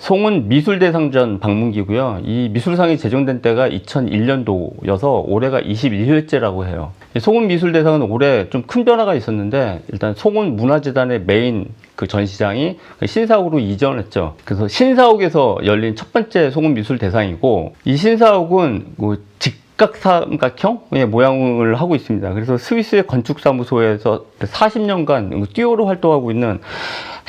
송은 미술대상전 방문기고요. 이 미술상이 제정된 때가 2001년도여서 올해가 21회째라고 해요. 이 송은 미술대상은 올해 좀 큰 변화가 있었는데 일단 송은 문화재단의 메인 그 전시장이 신사옥으로 이전했죠. 그래서 신사옥에서 열린 첫 번째 송은 미술대상이고 이 신사옥은 그 직각삼각형의 모양을 하고 있습니다. 그래서 스위스의 건축사무소에서 40년간 듀오로 활동하고 있는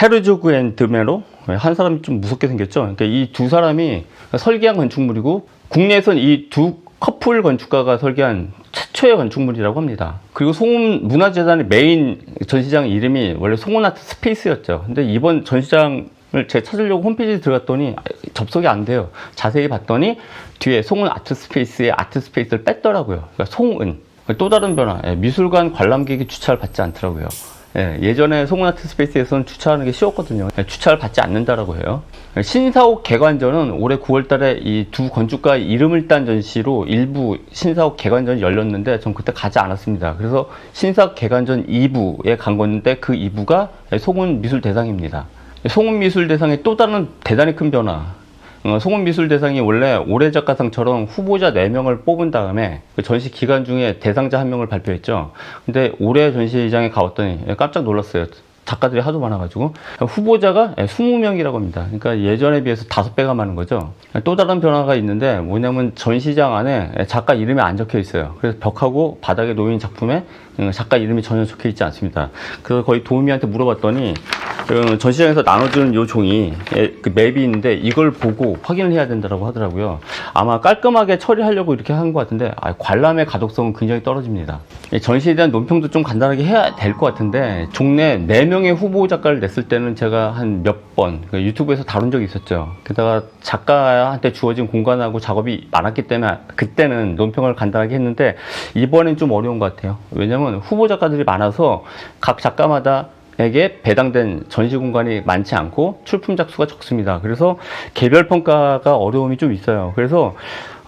헤르조그 앤 드메로 한 사람이 좀 무섭게 생겼죠. 그러니까 이 두 사람이 설계한 건축물이고 국내에선 이 두 커플 건축가가 설계한 최초의 건축물이라고 합니다. 그리고 송은 문화재단의 메인 전시장 이름이 원래 송은 아트 스페이스였죠. 근데 이번 전시장 을 제가 찾으려고 홈페이지에 들어갔더니 접속이 안 돼요. 자세히 봤더니 뒤에 송은 아트 스페이스의 아트 스페이스를 뺐더라고요. 그러니까 송은. 또 다른 변화. 예, 미술관 관람객이 주차를 받지 않더라고요. 예, 전에 송은 아트 스페이스에서는 주차하는 게 쉬웠거든요. 예, 주차를 받지 않는다라고 해요. 예, 신사옥 개관전은 올해 9월달에 이 두 건축가 이름을 딴 전시로 일부 신사옥 개관전이 열렸는데 전 그때 가지 않았습니다. 그래서 신사옥 개관전 2부에 간 건데 그 2부가 송은 미술 대상입니다. 송은 미술 대상의 또 다른 대단히 큰 변화. 어, 송은미술 대상이 원래 올해 작가상처럼 후보자 4명을 뽑은 다음에 그 전시 기간 중에 대상자 한 명을 발표했죠. 근데 올해 전시장에 가봤더니 깜짝 놀랐어요. 작가들이 하도 많아가지고 후보자가 20명이라고 합니다. 그러니까 예전에 비해서 5배가 많은 거죠. 또 다른 변화가 있는데 뭐냐면 전시장 안에 작가 이름이 안 적혀 있어요. 그래서 벽하고 바닥에 놓인 작품에 작가 이름이 전혀 적혀 있지 않습니다. 그래서 거의 도우미한테 물어봤더니 그 전시장에서 나눠주는 요 종이 예, 그 맵이 있는데 이걸 보고 확인을 해야 된다고 하더라고요. 아마 깔끔하게 처리하려고 이렇게 한 것 같은데 아, 관람의 가독성은 굉장히 떨어집니다. 예, 전시에 대한 논평도 좀 간단하게 해야 될 것 같은데 종래 4명의 후보 작가를 냈을 때는 제가 한 몇 번 유튜브에서 다룬 적이 있었죠. 게다가 작가한테 주어진 공간하고 작업이 많았기 때문에 그때는 논평을 간단하게 했는데 이번엔 좀 어려운 것 같아요. 왜냐면 후보 작가들이 많아서 각 작가마다 에게 배당된 전시 공간이 많지 않고 출품작 수가 적습니다. 그래서 개별 평가가 어려움이 좀 있어요. 그래서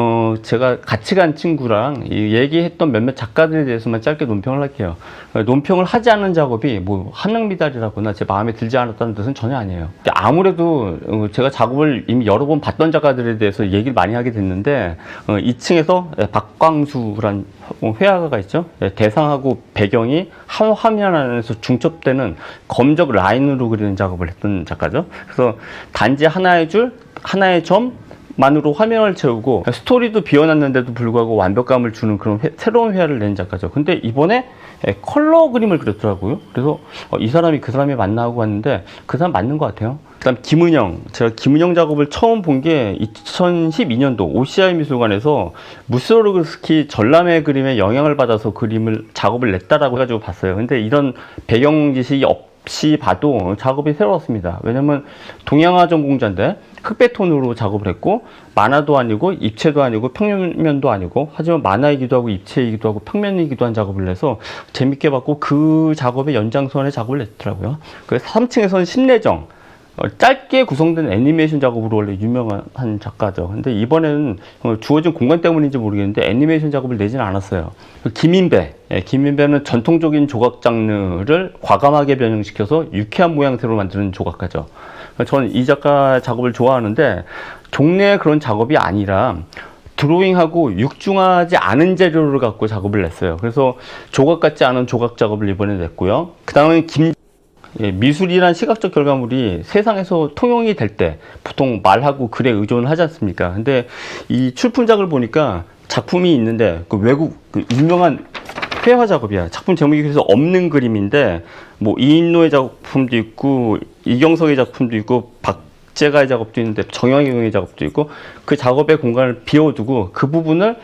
어 제가 같이 간 친구랑 이 얘기했던 몇몇 작가들에 대해서만 짧게 논평을 할게요. 어, 논평을 하지 않는 작업이 뭐 한명 미달이라거나 제 마음에 들지 않았다는 뜻은 전혀 아니에요. 아무래도 어, 제가 작업을 이미 여러 번 봤던 작가들에 대해서 얘기를 많이 하게 됐는데 어 2층에서 박광수란 회화가가 있죠. 예, 대상하고 배경이 한 화면 안에서 중첩되는 검적 라인으로 그리는 작업을 했던 작가죠. 그래서 단지 하나의 줄, 하나의 점, 만으로 화면을 채우고 스토리도 비워놨는데도 불구하고 완벽감을 주는 그런 회- 새로운 회화를 낸 작가죠. 근데 이번에 예, 컬러 그림을 그렸더라고요. 그래서 어, 이 사람이 그 사람이 맞나 하고 왔는데 그 사람 맞는 것 같아요. 그다음 김은영 제가 김은영 작업을 처음 본 게 2012년도 OCI 미술관에서 무스로그스키 전람회 그림에 영향을 받아서 그림을 작업을 냈다라고 해가지고 봤어요. 근데 이런 배경 지식이 없 이 봐도 작업이 새로웠습니다. 왜냐면 동양화 전공자인데 흑백톤으로 작업을 했고 만화도 아니고 입체도 아니고 평면도 아니고 하지만 만화이기도 하고 입체이기도 하고 평면이기도 한 작업을 해서 재밌게 봤고 그 작업의 연장선에 작업을 냈더라고요. 그래서 3층에서는 심내정 어, 짧게 구성된 애니메이션 작업으로 원래 유명한 한 작가죠. 근데 이번에는 어, 주어진 공간 때문인지 모르겠는데 애니메이션 작업을 내지는 않았어요. 김인배. 예, 김인배는 전통적인 조각 장르를 과감하게 변형시켜서 유쾌한 모양새로 만드는 조각가죠. 저는 이 작가 작업을 좋아하는데 종래의 그런 작업이 아니라 드로잉하고 육중하지 않은 재료를 갖고 작업을 냈어요. 그래서 조각 같지 않은 조각 작업을 이번에 냈고요. 그 다음에 김 예, 미술이란 시각적 결과물이 세상에서 통용이 될 때 보통 말하고 글에 의존을 하지 않습니까? 근데 이 출품작을 보니까 작품이 있는데 그 외국 그 유명한 회화 작업이야. 작품 제목이 그래서 없는 그림인데 뭐 이인노의 작품도 있고 이경석의 작품도 있고 박재가의 작업도 있는데 정영희의 작업도 있고 그 작업의 공간을 비워두고 그 부분을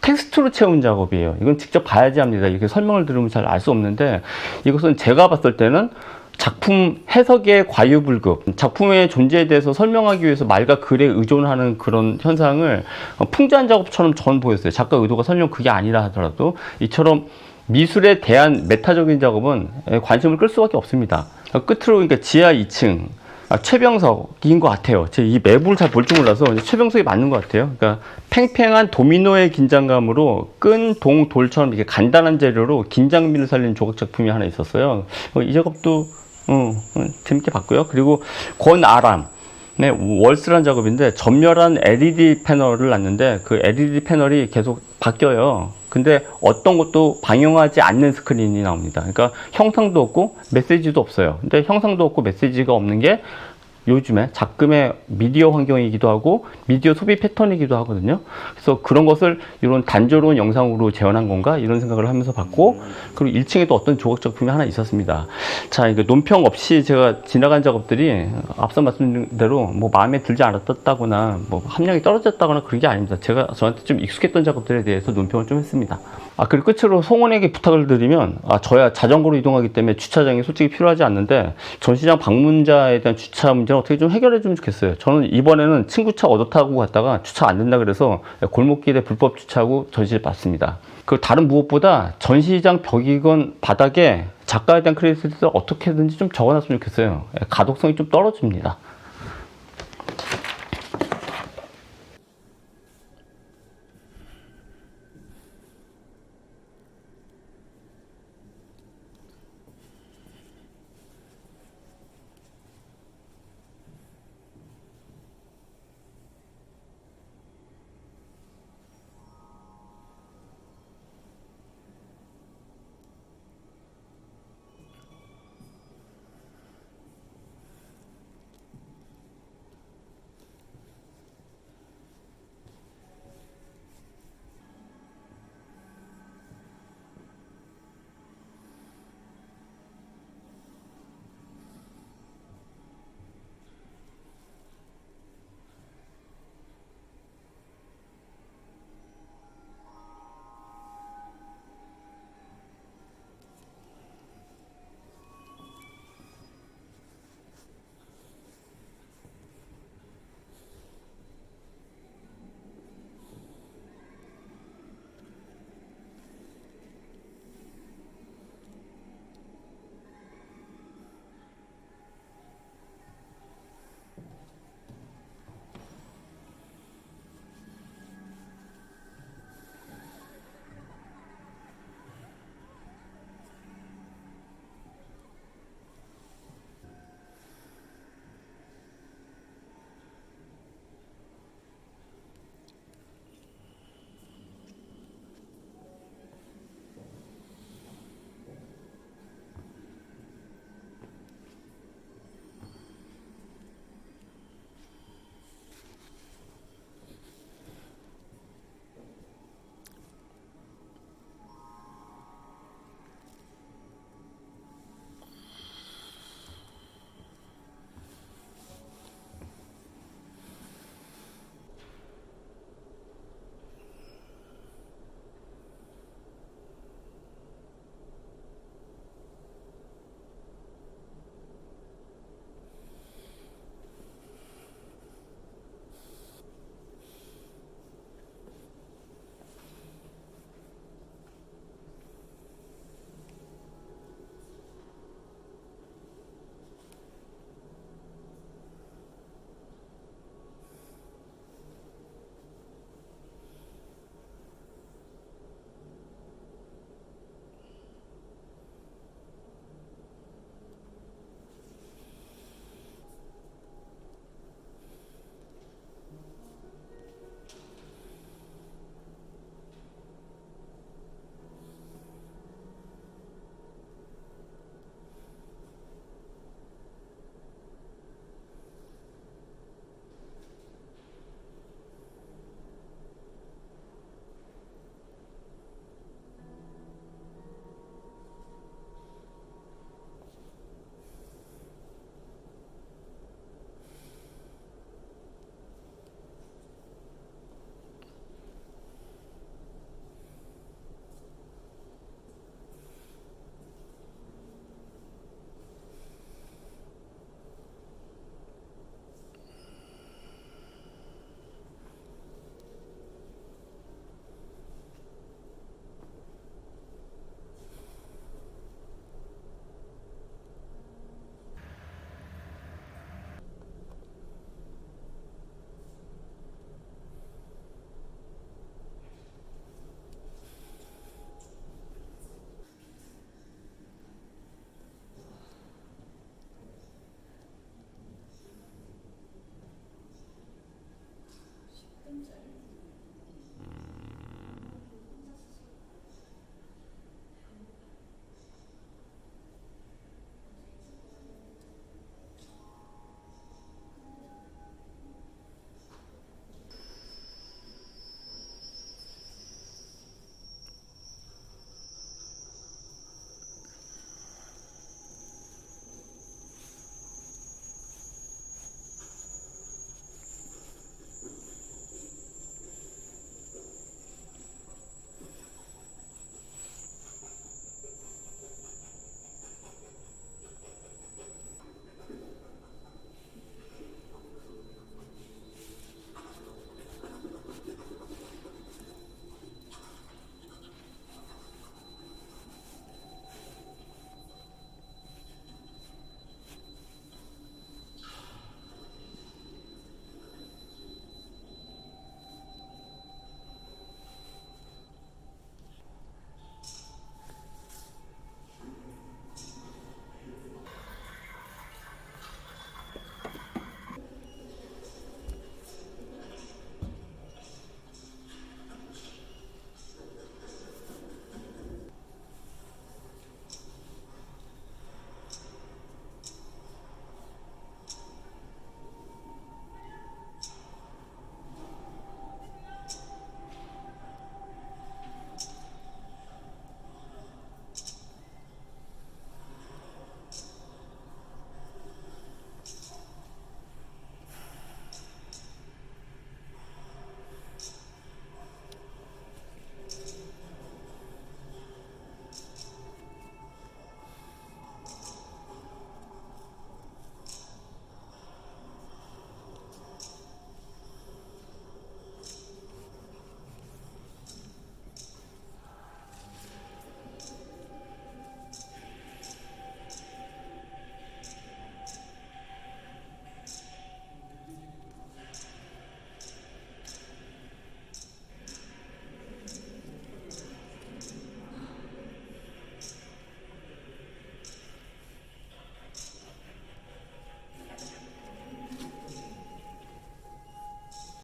텍스트로 채운 작업이에요. 이건 직접 봐야지 합니다. 이렇게 설명을 들으면 잘 알 수 없는데 이것은 제가 봤을 때는 작품 해석의 과유불급, 작품의 존재에 대해서 설명하기 위해서 말과 글에 의존하는 그런 현상을 어, 풍자한 작업처럼 전 보였어요. 작가 의도가 설령 그게 아니라 하더라도 이처럼 미술에 대한 메타적인 작업은 에, 관심을 끌 수밖에 없습니다. 어, 끝으로 그러니까 지하 2층 아, 최병석인 것 같아요. 제가 이 매부를 잘 볼 줄 몰라서 최병석이 맞는 것 같아요. 그러니까 팽팽한 도미노의 긴장감으로 끈, 동, 돌처럼 이렇게 간단한 재료로 긴장미를 살리는 조각 작품이 하나 있었어요. 어, 이 작업도 어, 어, 재밌게 봤고요. 그리고 권아람 네, 월스란 작업인데 전멸한 LED 패널을 놨는데 그 LED 패널이 계속 바뀌어요. 근데 어떤 것도 방영하지 않는 스크린이 나옵니다. 그러니까 형상도 없고 메시지도 없어요. 근데 형상도 없고 메시지가 없는 게 요즘에 작금의 미디어 환경이기도 하고 미디어 소비 패턴이기도 하거든요. 그래서 그런 것을 이런 단조로운 영상으로 재현한 건가 이런 생각을 하면서 봤고 그리고 1층에 또 어떤 조각 작품이 하나 있었습니다. 자, 이거 논평 없이 제가 지나간 작업들이 앞서 말씀드린 대로 뭐 마음에 들지 않았다거나 뭐 함량이 떨어졌다거나 그런 게 아닙니다. 제가 저한테 좀 익숙했던 작업들에 대해서 논평을 좀 했습니다. 아, 그리고 끝으로 송원에게 부탁을 드리면, 아, 저야 자전거로 이동하기 때문에 주차장이 솔직히 필요하지 않는데, 전시장 방문자에 대한 주차 문제는 어떻게 좀 해결해 주면 좋겠어요. 저는 이번에는 친구 차 얻어 타고 갔다가 주차 안 된다 그래서 골목길에 불법 주차하고 전시를 봤습니다. 그 다른 무엇보다 전시장 벽이건 바닥에 작가에 대한 크레딧을 어떻게든지 좀 적어놨으면 좋겠어요. 가독성이 좀 떨어집니다.